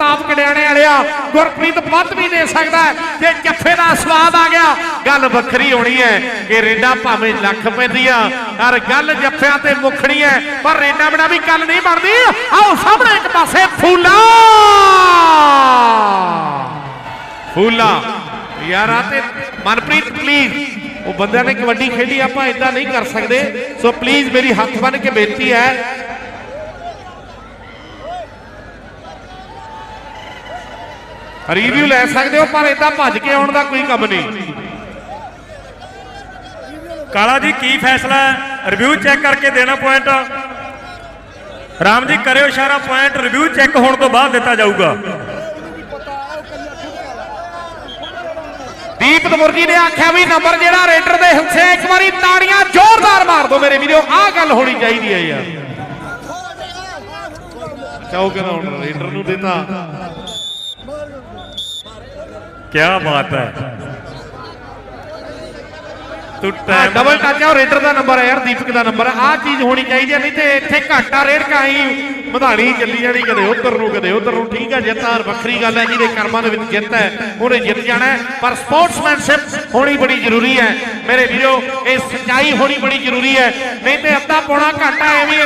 ਆਪ ਕੜਿਆਣੇ ਵਾਲਿਆ, ਗੁਰਪ੍ਰੀਤ ਵੱਧ ਵੀ ਦੇ ਸਕਦਾ ਜੇ ਜੱਫੇ ਦਾ ਸਵਾਦ ਆ ਗਿਆ, ਗੱਲ ਵੱਖਰੀ ਹੋਣੀ ਹੈ ਕਿ ਰੇਡਾ ਭਾਵੇਂ ਲੱਖ ਪੈਂਦੀਆਂ ਪਰ ਗੱਲ ਜੱਫਿਆਂ ਤੇ ਮੁੱਖਣੀ ਹੈ, ਪਰ ਰੇਡਾ ਬਣਾ ਵੀ ਗੱਲ ਨਹੀਂ ਬਣਦੀ। ਆਓ ਸਾਹਮਣੇ ਇੱਕ ਪਾਸੇ, ਫੂਲਾ! ਫੂਲਾ! ਯਾਰਾ ਤੇ ਮਨਪ੍ਰੀਤ ਪਲੀਜ਼ ਉਹ ਬੰਦਿਆਂ ਨੇ ਕਬੱਡੀ ਖੇਡੀ, ਆਪਾਂ ਇਦਾਂ ਨਹੀਂ ਕਰ ਸਕਦੇ। ਸੋ ਪਲੀਜ਼ ਮੇਰੀ ਹੱਥ ਬੰਨ ਕੇ ਬੇਨਤੀ ਹੈ ਰਿਵਿਊ ਲੈ ਸਕਦੇ ਹੋ ਪਰ ਇਦਾਂ ਭੱਜ ਕੇ ਆਉਣ ਦਾ ਕੋਈ ਕੰਮ ਨਹੀਂ। ਕਾਲਾ ਜੀ ਕੀ ਫੈਸਲਾ ਹੈ? ਰਿਵਿਊ ਚੈੱਕ ਕਰਕੇ ਦੇਣਾ ਪੁਆਇੰਟ ਰਾਮ ਜੀ ਕਰਿਓ ਇਸ਼ਾਰਾ ਪੁਆਇੰਟ ਰਿਵਿਊ ਚੈੱਕ ਹੋਣ ਤੋਂ ਬਾਅਦ ਦਿੱਤਾ ਜਾਊਗਾ। ਦੀਪਕ ਮੁਰਗੀ ਨੇ ਆਖਿਆ ਵੀ ਨੰਬਰ ਜਿਹੜਾ ਰੇਡਰ ਦੇ ਹਿੱਸੇ ਇੱਕ ਵਾਰੀ ਤਾੜੀਆਂ ਜ਼ੋਰਦਾਰ ਮਾਰ ਦਿਓ ਮੇਰੇ ਵੀਰੋ ਆਹ ਗੱਲ ਹੋਣੀ ਚਾਹੀਦੀ ਹੈ ਯਾਰ। ਚਾਹੋ ਹੁਣ ਰੇਡਰ ਨੂੰ ਦੇਤਾ। ਕੀ ਬਾਤ ਹੈ। ਤੂੰ ਟਾਈਮ ਡਬਲ ਟੱਚ ਆ ਰੇਡਰ ਦਾ ਨੰਬਰ ਹੈ ਯਾਰ ਦੀਪਕ ਦਾ ਨੰਬਰ ਆਹ ਚੀਜ਼ ਹੋਣੀ ਚਾਹੀਦੀ ਹੈ ਨਹੀਂ ਤੇ ਇੱਥੇ ਘਾਟਾ ਰੇਡ ਕਾਈ ਮਧਾਣੀ ਚੱਲੀ ਜਾਣੀ ਕਦੇ ਉਧਰ ਨੂੰ ਕਦੇ ਉਧਰ ਨੂੰ। ਠੀਕ ਹੈ ਜਿੱਤ ਹਾਰ ਵੱਖਰੀ ਗੱਲ ਹੈ ਜਿਹਦੇ ਕਰਮਾਂ ਦੇ ਵਿੱਚ ਜਿੱਤ ਹੈ ਉਹਨੇ ਜਿੱਤ ਜਾਣਾ ਪਰ ਸਪੋਰਟਸਮੈਨਸ਼ਿਪ ਹੋਣੀ ਬੜੀ ਜ਼ਰੂਰੀ ਹੈ। ਮੇਰੇ ਵੀਰੋ ਇਹ ਸੱਚਾਈ ਹੋਣੀ ਬੜੀ ਜ਼ਰੂਰੀ ਹੈ। ਨਹੀਂ ਤੇ ਅੱਧਾ ਪੌਣਾ ਘੰਟਾ ਐਵੇਂ